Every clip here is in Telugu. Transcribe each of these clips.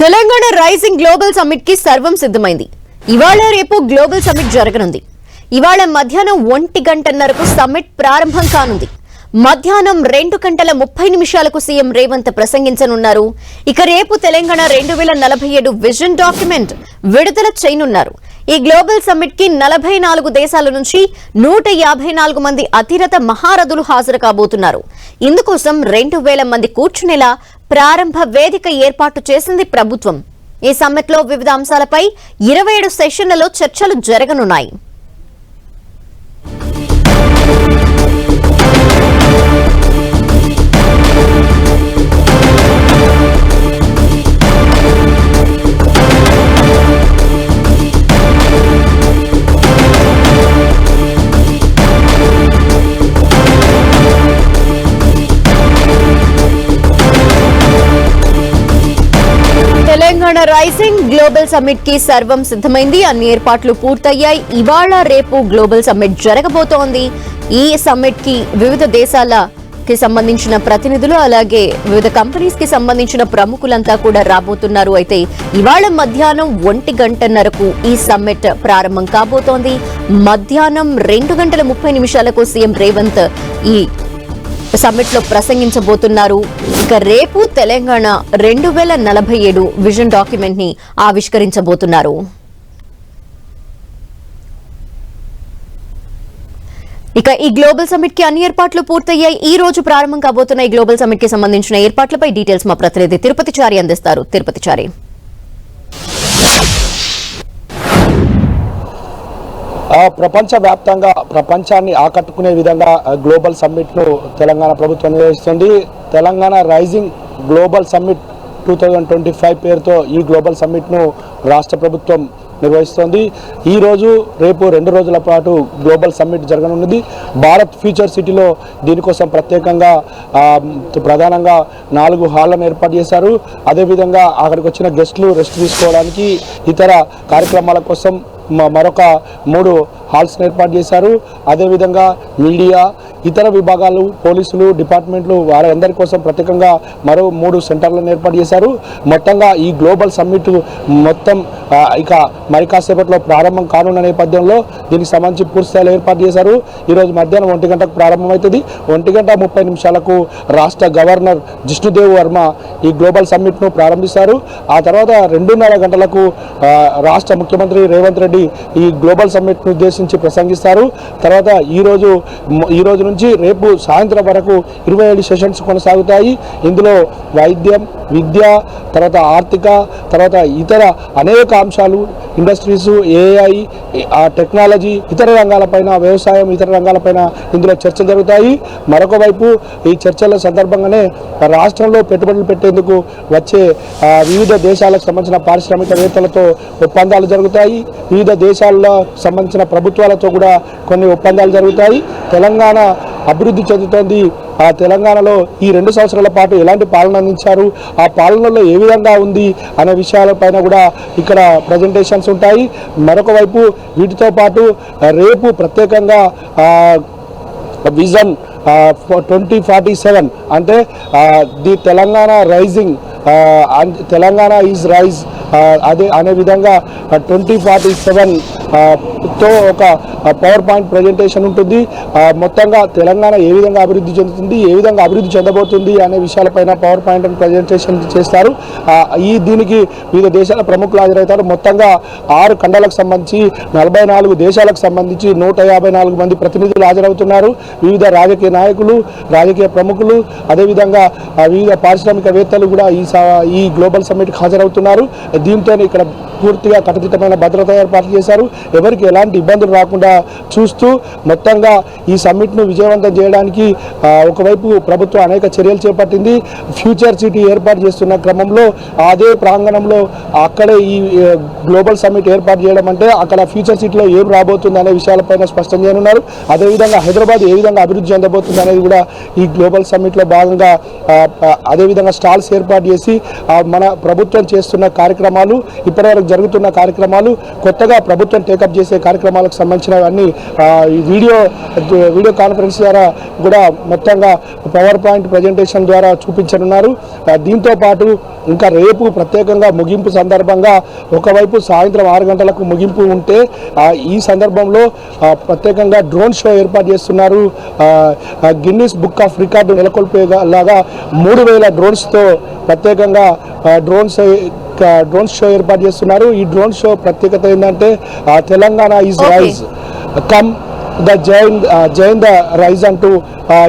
తెలంగాణ రైజింగ్ గ్లోబల్ సమ్మిట్కి సర్వం సిద్ధమైంది. ఇవాళ రేపు గ్లోబల్ సమ్మిట్ జరగనుంది. ఇవాళ మధ్యాహ్నం ఒంటి గంటన్నరకు సమ్మిట్ ప్రారంభం కానుంది. మధ్యాహ్నం రెండు గంటల ముప్పై నిమిషాలకు సీఎం రేవంత్ ప్రసంగించనున్నారు. ఇక రేపు తెలంగాణ రెండు వేల నలభై ఏడు విజన్ డాక్యుమెంట్ విడుదల చేయనున్నారు. ఈ గ్లోబల్ సమ్మిట్కి నలభై నాలుగు దేశాల నుంచి నూట యాభై నాలుగు మంది అతిరథ మహారథులు హాజరు కాబోతున్నారు. ఇందుకోసం రెండు వేల మంది కూర్చునేలా ప్రారంభ వేదిక ఏర్పాటు చేసింది ప్రభుత్వం. ఈ సమ్మిట్లో వివిధ అంశాలపై ఇరవై ఏడు సెషన్లలో చర్చలు జరగనున్నాయి. తెలంగాణ రైజింగ్ గ్లోబల్ సమ్మిట్కి సర్వం సిద్ధమైంది. అన్ని ఏర్పాట్లు పూర్తయ్యాయి. ఇవాళ రేపు గ్లోబల్ సమ్మిట్ జరగబోతోంది. ఈ సమ్మిట్కి వివిధ దేశాల కి సంబంధించిన ప్రతినిధులు అలాగే వివిధ కంపెనీస్కి సంబంధించిన ప్రముఖులంతా కూడా రాబోతున్నారు. అయితే ఇవాళ మధ్యాహ్నం ఒంటి గంటన్నరకు ఈ సమ్మిట్ ప్రారంభం కాబోతోంది. మధ్యాహ్నం రెండు గంటల ముప్పై నిమిషాలకు సీఎం రేవంత్ ఈ సమ్మిట్లో ప్రసంగించబోతున్నారు. ఇక రేపు తెలంగాణ రెండు వేల నలభై ఏడు విజన్ డాక్యుమెంట్ని ఆవిష్కరించబోతున్నారు. ఇక ఈ గ్లోబల్ సమ్మిట్కి అన్ని ఏర్పాట్లు పూర్తయ్యాయి. ఈ రోజు ప్రారంభం కాబోతున్న ఈ గ్లోబల్ సమ్మిట్కి సంబంధించిన ఏర్పాట్లపై డీటెయిల్స్ మా ప్రతినిధి తిరుపతి చారి అందిస్తారు. తిరుపతి చారి ప్రపంచవ్యాప్తంగా ప్రపంచాన్ని ఆకట్టుకునే విధంగా గ్లోబల్ సమ్మిట్ను తెలంగాణ ప్రభుత్వం నిర్వహిస్తుంది. Telangana rising global summit two thousand twenty five పేరుతో ఈ గ్లోబల్ సమ్మిట్ను రాష్ట్ర ప్రభుత్వం నిర్వహిస్తోంది. ఈరోజు రేపు రెండు రోజుల పాటు గ్లోబల్ సమ్మిట్ జరగనున్నది. భారత్ ఫ్యూచర్ సిటీలో దీనికోసం ప్రత్యేకంగా ప్రధానంగా నాలుగు హాళ్ళను ఏర్పాటు చేశారు. అదేవిధంగా అక్కడికి వచ్చిన గెస్టులు రెస్ట్ తీసుకోవడానికి ఇతర కార్యక్రమాల కోసం మరొక మూడు హాల్స్ను ఏర్పాటు చేశారు. అదేవిధంగా మీడియా ఇతర విభాగాలు పోలీసులు డిపార్ట్మెంట్లు వారందరి కోసం ప్రత్యేకంగా మరో మూడు సెంటర్లను ఏర్పాటు చేశారు. మొత్తంగా ఈ గ్లోబల్ సమ్మిట్ మొత్తం ఇక మరి కాసేపట్లో ప్రారంభం కానున్న నేపథ్యంలో దీనికి సంబంధించి పూర్తిస్థాయిలో ఏర్పాటు చేశారు. ఈరోజు మధ్యాహ్నం ఒంటి గంటకు ప్రారంభమవుతుంది. ఒంటి గంట ముప్పై నిమిషాలకు రాష్ట్ర గవర్నర్ జిష్ణుదేవ్ వర్మ ఈ గ్లోబల్ సమ్మిట్ను ప్రారంభిస్తారు. ఆ తర్వాత రెండున్నర గంటలకు రాష్ట్ర ముఖ్యమంత్రి రేవంత్ రెడ్డి ఈ గ్లోబల్ సమ్మిట్ను ఉద్దేశించి ప్రసంగిస్తారు. తర్వాత ఈరోజు మ- ఈ రోజు నుంచి రేపు సాయంత్రం వరకు ఇరవై ఏడు సెషన్స్ కొనసాగుతాయి. ఇందులో వైద్యం విద్య తర్వాత ఆర్థిక తర్వాత ఇతర అనేక అంశాలు ఇండస్ట్రీస్ ఏఐ ఆ టెక్నాలజీ ఇతర రంగాలపైన వ్యవసాయం ఇతర రంగాలపైన ఇందులో చర్చ జరుగుతాయి. మరొక వైపు ఈ చర్చల సందర్భంగానే రాష్ట్రంలో పెట్టుబడులు పెట్టేందుకు వచ్చే వివిధ దేశాలకు సంబంధించిన పారిశ్రామికవేత్తలతో ఒప్పందాలు జరుగుతాయి. వివిధ దేశాల్లో సంబంధించిన ప్రభుత్వ ప్రభుత్వాలతో కూడా కొన్ని ఒప్పందాలు జరుగుతాయి. తెలంగాణ అభివృద్ధి చెందుతోంది. ఆ తెలంగాణలో ఈ రెండు సంవత్సరాల పాటు ఎలాంటి పాలన అందించారు? ఆ పాలనలో ఏ విధంగా ఉంది అనే విషయాలపైన కూడా ఇక్కడ ప్రజెంటేషన్స్ ఉంటాయి. మరొక వైపు వీటితో పాటు రేపు ప్రత్యేకంగా విజన్ ట్వంటీ ఫార్టీ సెవెన్ అంటే the Telangana rising Telangana is rise అదే అనే విధంగా ట్వంటీ ఫార్టీ సెవెన్తో ఒక పవర్ పాయింట్ ప్రజెంటేషన్ ఉంటుంది. మొత్తంగా తెలంగాణ ఏ విధంగా అభివృద్ధి చెందుతుంది ఏ విధంగా అభివృద్ధి చెందబోతుంది అనే విషయాలపైన పవర్ పాయింట్ ప్రజెంటేషన్ చేస్తారు. ఈ దీనికి వివిధ దేశాల ప్రముఖులు హాజరవుతారు. మొత్తంగా ఆరు ఖండాలకు సంబంధించి నలభై నాలుగు దేశాలకు సంబంధించి నూట యాభై నాలుగు మంది ప్రతినిధులు హాజరవుతున్నారు. వివిధ రాజకీయ నాయకులు రాజకీయ ప్రముఖులు అదేవిధంగా వివిధ పారిశ్రామికవేత్తలు కూడా ఈ స- ఈ గ్లోబల్ సమ్మిట్కి హాజరవుతున్నారు. దీంతో ఇక్కడ పూర్తిగా కట్టుదిట్టమైన భద్రత ఏర్పాటు చేశారు. ఎవరికి ఎలాంటి ఇబ్బందులు రాకుండా చూస్తూ మొత్తంగా ఈ సమ్మిట్ను విజయవంతం చేయడానికి ఒకవైపు ప్రభుత్వం అనేక చర్యలు చేపట్టింది. ఫ్యూచర్ సిటీ ఏర్పాటు చేస్తున్న క్రమంలో అదే ప్రాంగణంలో అక్కడే ఈ గ్లోబల్ సమ్మిట్ ఏర్పాటు చేయడం అంటే అక్కడ ఫ్యూచర్ సిటీలో ఏం రాబోతుంది అనే విషయాలపైన స్పష్టం చేయనున్నారు. అదేవిధంగా హైదరాబాద్ ఏ విధంగా అభివృద్ధి చెందబోతుంది అనేది కూడా ఈ గ్లోబల్ సమ్మిట్లో భాగంగా అదేవిధంగా స్టాల్స్ ఏర్పాటు చేసి మన ప్రభుత్వం చేస్తున్న కార్యక్రమం కార్యక్రమాలు ఇప్పటివరకు జరుగుతున్న కార్యక్రమాలు కొత్తగా ప్రభుత్వం టేకప్ చేసే కార్యక్రమాలకు సంబంధించినవన్నీ ఈ వీడియో వీడియో కాన్ఫరెన్స్ ద్వారా కూడా మొత్తంగా పవర్ పాయింట్ ప్రజెంటేషన్ ద్వారా చూపించనున్నారు. దీంతో పాటు ఇంకా రేపు ప్రత్యేకంగా ముగింపు సందర్భంగా ఒకవైపు సాయంత్రం ఆరు గంటలకు ముగింపు ఉంటే ఈ సందర్భంలో ప్రత్యేకంగా డ్రోన్ షో ఏర్పాటు చేస్తున్నారు. Guinness Guinness book of record నెలకొల్పేలాగా మూడు వేల డ్రోన్స్తో ప్రత్యేకంగా డ్రోన్స్ డ్రోన్ షో ఏర్పాటు చేస్తున్నారు ఈ డ్రోన్ షో ప్రత్యేకత ఏంటంటే Telangana is. Rise come the join join the rise అంటూ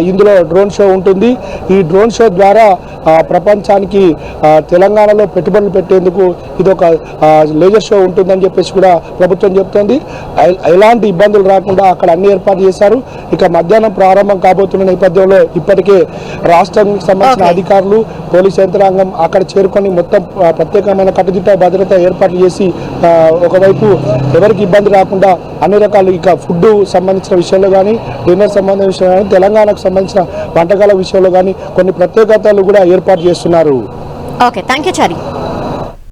ఇందులో డ్రోన్ షో ఉంటుంది. ఈ డ్రోన్ షో ద్వారా ప్రపంచానికి తెలంగాణలో పెట్టుబడులు పెట్టేందుకు ఇది ఒక లేజర్ షో ఉంటుందని చెప్పేసి కూడా ప్రభుత్వం చెప్తోంది. ఎలాంటి ఇబ్బందులు రాకుండా అక్కడ అన్ని ఏర్పాటు చేశారు. ఇక మధ్యాహ్నం ప్రారంభం కాబోతున్న నేపథ్యంలో ఇప్పటికే రాష్ట్రానికి సంబంధించిన. అధికారులు పోలీస్ యంత్రాంగం అక్కడ చేరుకొని మొత్తం ప్రత్యేకమైన కట్టుదిట్ట భద్రత ఏర్పాట్లు చేసి ఒకవైపు ఎవరికి ఇబ్బంది రాకుండా అన్ని రకాలు ఇక ఫుడ్ సంబంధించిన విషయంలో కానీ డిన్నర్ సంబంధించిన విషయంలో కానీ తెలంగాణకు సంబంధించిన వంటకాల విషయంలో కానీ కొన్ని ప్రత్యేకతలు కూడా ఏర్పాటు చేస్తున్నారు. Okay thank you Chari